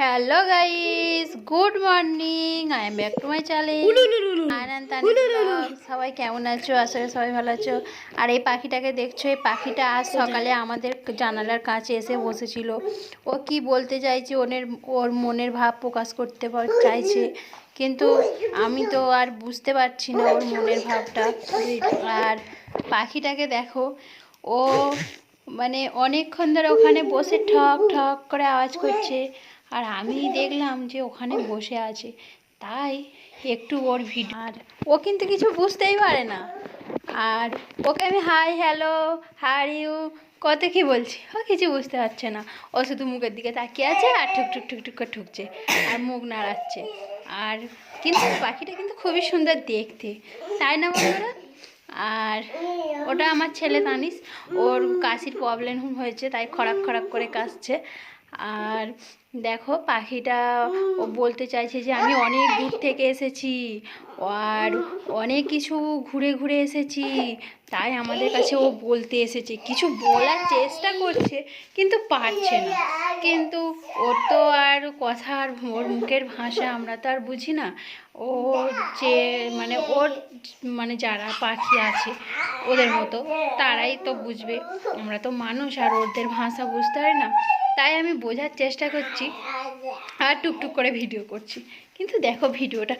Hello guys good morning I am back to my channel আনন্দ সবাই কেমন আছো? আসলে সবাই ভালো আছো। আর এই পাখিটাকে দেখছ? এই পাখিটা আজ সকালে আমাদের জানালার কাছে এসে বসেছিল। ও কি বলতে চাইছে? ওনের ওর মনের ভাব প্রকাশ করতে চাইছে। কিন্তু আমি তো আর বুঝতে পারছি না ওর মনের ভাবটা। আর পাখিটাকে দেখো ও মানে অনেকক্ষণ ধরে ওখানে বসে ঠক ঠক করে আওয়াজ করছে। আর আমি দেখলাম যে ওখানে বসে আছে। তাই একটু ওর ভিডিও আর ও কিন্তু কিছু বুঝতেই পারে না। আর ওকে আমি, হাই, হ্যালো হার ইউ? কত কি বলছি? ও কিছু বুঝতে পারছে না। ও শুধু মুখের দিকে তাকিয়ে আছে আর ঠুক ঠুক ঠুক ঠুক করে ঠুকছে আর মুখ নাড়াচ্ছে। আর কিন্তু পাখিটা কিন্তু খুবই সুন্দর দেখতে। তাই না বন্ধুরা? আর ওটা আমার ছেলে তানিস। ওর কাশির প্রবলেম হয়েছে, তাই খরাক খরাক করে কাশছে। আর দেখো পাখিটা ও বলতে চাইছে যে আমি অনেক দূর থেকে এসেছি। আর অনেক কিছু ঘুরে ঘুরে এসেছি। তাই আমাদের কাছে ও বলতে এসেছে। কিছু বলার চেষ্টা করছে কিন্তু পারছে না। কিন্তু ওর তো আর কথা আর ওর মুখের ভাষা আমরা তো আর বুঝি না। ও যে মানে ওর মানে যারা পাখি আছে ওদের মতো তারাই তো বুঝবে। আমরা তো মানুষ আর ওদের ভাষা বুঝতে হয় না। তাই আমি বোঝার চেষ্টা করছি আর টুকটুক করে ভিডিও করছি। কিন্তু দেখো ভিডিওটা